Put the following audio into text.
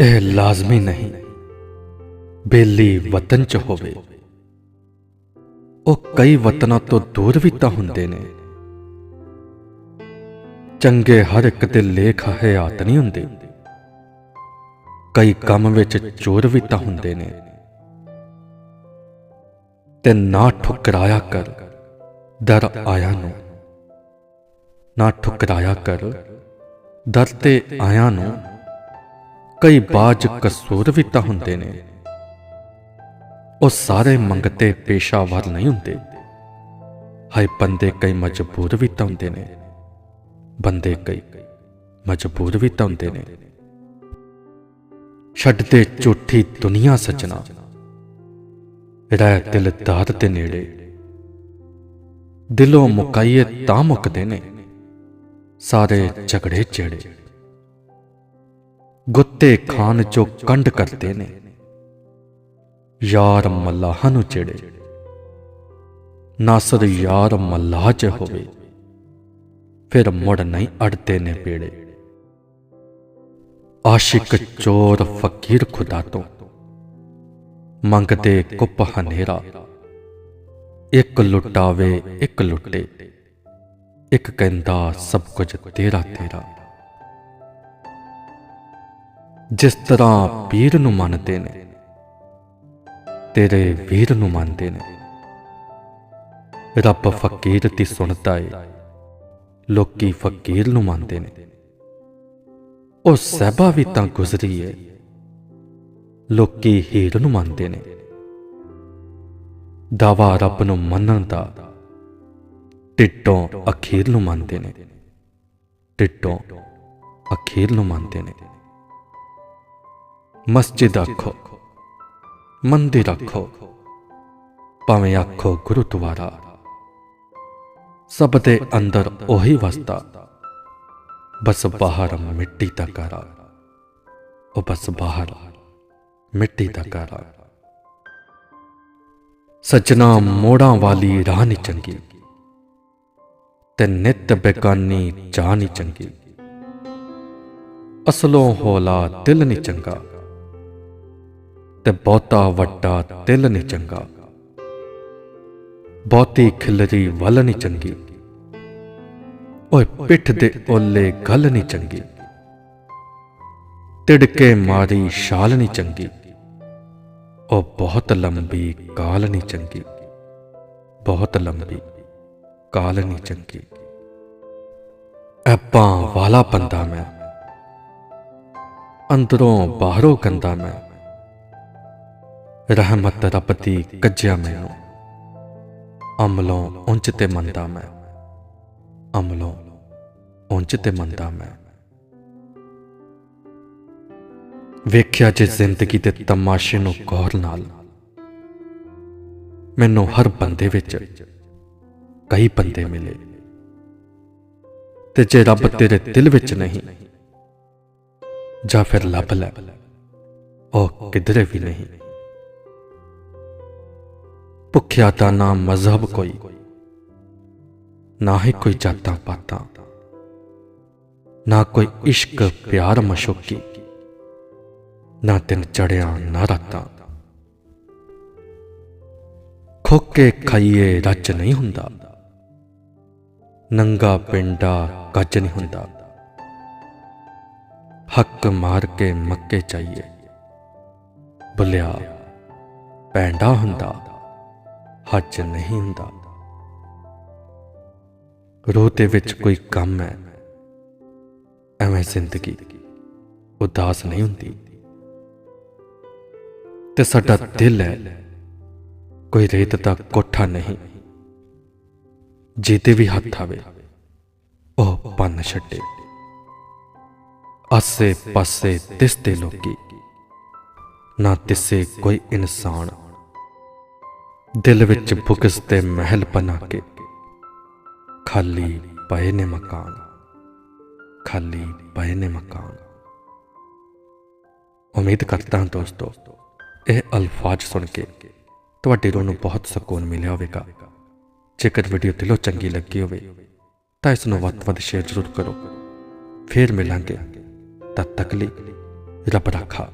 ਇਹ ਲਾਜ਼ਮੀ ਨਹੀਂ। ਬੇਲੀ ਵਤਨ ਚ ਹੋਵੇ। ਉਹ ਕਈ ਵਤਨਾਂ ਤੋਂ ਦੂਰ ਵੀ ਤਾਂ ਹੁੰਦੇ ਨੇ। ਚੰਗੇ ਹਰ ਇੱਕ ਦੇ ਲੇਖ ਹਯਾਤ ਨਹੀਂ ਹੁੰਦੇ। ਕਈ ਕੰਮ ਵਿੱਚ ਚੋਰ ਵੀ ਤਾਂ ਹੁੰਦੇ ਨੇ। ਤੇ ਨਾ ਠੁਕਰਾਇਆ ਕਰ ਦਰ ਆਇਆ ਨੂੰ। ਨਾ ਠੁਕਰਾਇਆ ਕਰ ਦਰ ਤੇ ਆਇਆ ਨੂੰ ਕਈ ਬਾਜ ਕਸੂਰ ਵੀ ਤਾਂ ਹੁੰਦੇ ਨੇ। ਉਹ ਸਾਰੇ ਮੰਗਤੇ ਪੇਸ਼ਾਵਰ ਨਹੀਂ ਹੁੰਦੇ। ਹਾਏ, ਬੰਦੇ ਕਈ ਮਜਬੂਰ ਵੀ ਤਾਂ ਹੁੰਦੇ ਨੇ। ਬੰਦੇ ਕਈ ਮਜਬੂਰ ਵੀ ਤਾਂ ਹੁੰਦੇ ਨੇ। ਛੱਡਦੇ ਝੂਠੀ ਦੁਨੀਆ ਸਜਣਾ। ਰਹਿ ਦਿਲਦਾਰ ਦੇ ਨੇੜੇ। ਦਿਲੋਂ ਮੁਕਾਈਏ ਤਾਂ ਮੁੱਕਦੇ ਨੇ। ਸਾਰੇ ਝਗੜੇ ਜਿਹੜੇ ਗੁੱਤੇ ਖਾਨ ਚੋਂ ਕੰਡ ਕਰਦੇ ਨੇ। ਯਾਰ ਮੱਲਾਹਾਂ ਨੂੰ ਚਿੜੇ ਨਾਸਰ ਯਾਰ ਮੱਲਾਹ ਚ ਹੋਵੇ। ਫਿਰ ਮੁੜ ਨਹੀਂ ਅੜਦੇ ਨੇ ਪੇੜੇ। ਆਸ਼ਿਕ ਚੋਰ ਫਕੀਰ ਖੁਦਾ ਤੋਂ। ਮੰਗਦੇ ਕੁੱਪ ਹਨੇਰਾ। ਇੱਕ ਲੁੱਟਾਵੇ, ਇੱਕ ਲੁੱਟੇ। ਇੱਕ ਕਹਿੰਦਾ ਸਭ ਕੁਝ ਤੇਰਾ ਤੇਰਾ। ਜਿਸ ਤਰ੍ਹਾਂ ਪੀਰ ਨੂੰ ਮੰਨਦੇ ਨੇ, ਤੇਰੇ ਵੀਰ ਨੂੰ ਮੰਨਦੇ ਨੇ। ਰੱਬ ਫਕੀਰ ਦੀ ਸੁਣਦਾ ਏ, ਲੋਕੀ ਫਕੀਰ ਨੂੰ ਮੰਨਦੇ ਨੇ। ਉਹ ਸਹਿਬਾ ਵੀ ਤਾਂ ਗੁਜ਼ਰੀ ਏ, ਲੋਕੀ ਹੀਰ ਨੂੰ ਮੰਨਦੇ ਨੇ। ਦਾਵਾ ਰੱਬ ਨੂੰ ਮੰਨਣ ਦਾ ਟਿੱਟੋਂ ਅਖੀਰ ਨੂੰ ਮੰਨਦੇ ਨੇ। ਟਿੱਟੋਂ ਅਖੀਰ ਨੂੰ ਮੰਨਦੇ ਨੇ। ਮਸਜਿਦ ਆਖੋ, ਮੰਦਿਰ ਆਖੋ, ਭਾਵੇਂ ਆਖੋ ਗੁਰਦੁਆਰਾ। ਸਭ ਦੇ ਅੰਦਰ ਉਹੀ ਵਸਦਾ, ਬਸ ਬਾਹਰ ਮਿੱਟੀ ਦਾ ਘਰਾ। ਉਹ ਬਸ ਬਾਹਰ ਮਿੱਟੀ ਦਾ ਘਰਾ। ਸਜਣਾ ਮੋੜਾਂ ਵਾਲੀ ਰਾਹ ਨਹੀਂ ਚੰਗੀ, ਤੇ ਨਿਤ ਬੇਕਾਨੀ ਚਾਹ ਨਹੀਂ ਚੰਗੀ। ਅਸਲੋਂ ਹੋਲਾ ਦਿਲ ਨਹੀਂ ਚੰਗਾ। ਤੇ ਬਹੁਤਾ ਵੱਡਾ ਤਿਲ ਨਹੀਂ ਚੰਗਾ। ਬਹੁਤੀ ਖਿਲਰੀ ਵੱਲ ਨਹੀਂ ਚੰਗੀ। ਓਏ ਪਿੱਠ ਦੇ ਓਲੇ ਗੱਲ ਨਹੀਂ ਚੰਗੀ। ਤਿੜਕੇ ਮਾਰੀ ਛਾਲ ਨਹੀਂ ਚੰਗੀ। ਉਹ ਬਹੁਤ ਲੰਬੀ ਕਾਲ ਨਹੀਂ ਚੰਗੀ। ਬਹੁਤ ਲੰਬੀ ਕਾਲ ਨਹੀਂ ਚੰਗੀ। ਐਪਾਂ ਵਾਲਾ ਬੰਦਾ ਮੈਂ। ਅੰਦਰੋਂ ਬਾਹਰੋਂ ਗੰਦਾ ਮੈਂ। ਰਹਿਮਤ ਰੱਬ ਦੀ ਕੱਜਿਆ ਮੈਨੂੰ। ਅਮਲੋਂ ਉੱਚ ਤੇ ਮੰਦਾ ਮੈਂ। ਅਮਲੋਂ ਉੱਚ ਤੇ ਮੰਦਾ ਮੈਂ। ਵੇਖਿਆ ਜੇ ਜ਼ਿੰਦਗੀ ਦੇ ਤਮਾਸ਼ੇ ਨੂੰ ਗੌਰ ਨਾਲ, ਮੈਨੂੰ ਹਰ ਬੰਦੇ ਵਿੱਚ ਕਈ ਬੰਦੇ ਮਿਲੇ। ਤੇ ਜੇ ਰੱਬ ਤੇਰੇ ਦਿਲ ਵਿੱਚ ਨਹੀਂ, ਜਾਂ ਫਿਰ ਲੱਭ ਲੈ, ਉਹ ਕਿਧਰੇ ਵੀ ਨਹੀਂ। ਭੁੱਖਿਆ ਤਾਂ ਨਾ ਮਜ਼ਹਬ ਕੋਈ, ਨਾ ਹੀ ਕੋਈ ਜਾਤਾਂ ਪਾਤਾਂ, ਨਾ ਕੋਈ ਇਸ਼ਕ ਪਿਆਰ ਮਸ਼ੂਕੀ, ਨਾ ਤਿੰਨ ਚੜਿਆ ਨਾ ਰਾਤਾਂ। ਖੋਕੇ ਖਾਈਏ ਰੱਜ ਨਹੀਂ ਹੁੰਦਾ, ਨੰਗਾ ਪਿੰਡਾ ਗੱਜ ਨਹੀਂ ਹੁੰਦਾ। ਹੱਕ ਮਾਰ ਕੇ ਮੱਕੇ ਚਾਹੀਏ ਬੁਲਿਆ ਪੈਂਡਾ ਹੁੰਦਾ। ਹੱਜ ਨਹੀਂ ਹੁੰਦਾ। ਰੋਹ ਦੇ ਵਿੱਚ ਕੋਈ ਕੰਮ ਹੈ, ਐਵੇਂ ਜ਼ਿੰਦਗੀ ਉਦਾਸ ਨਹੀਂ ਹੁੰਦੀ। ਤੇ ਸਾਡਾ ਦਿਲ ਹੈ, ਕੋਈ ਰੇਤ ਦਾ ਕੋਠਾ ਨਹੀਂ। ਜਿਹਦੇ ਵੀ ਹੱਥ ਆਵੇ, ਉਹ ਪੰਨ ਛੱਡੇ। ਆਸੇ ਪਾਸੇ ਦਿਸਦੇ ਲੋਕੀ, ਨਾ ਦਿਸੇ ਕੋਈ ਇਨਸਾਨ। ਦਿਲ ਵਿੱਚ ਬੁਕਸ ਤੇ ਮਹਿਲ ਬਣਾ ਕੇ। ਖਾਲੀ ਪਏ ਨੇ ਮਕਾਨ। ਖਾਲੀ ਪਏ ਨੇ ਮਕਾਨ। ਉਮੀਦ ਕਰਦਾ ਹਾਂ ਦੋਸਤੋ, ਇਹ ਅਲਫਾਜ਼ ਸੁਣ ਕੇ ਤੁਹਾਡੇ ਰੋਹ ਨੂੰ ਬਹੁਤ ਸਕੂਨ ਮਿਲਿਆ ਹੋਵੇਗਾ। ਜੇਕਰ ਵੀਡੀਓ ਦਿਲੋਂ ਚੰਗੀ ਲੱਗੀ ਹੋਵੇ, ਤਾਂ ਇਸ ਨੂੰ ਵੱਧ ਤੋਂ ਵੱਧ ਸ਼ੇਅਰ ਜ਼ਰੂਰ ਕਰੋ। ਫੇਰ ਮਿਲਾਂਗੇ। ਤਦ ਤੱਕ ਲਈ ਰੱਬ ਰਾਖਾ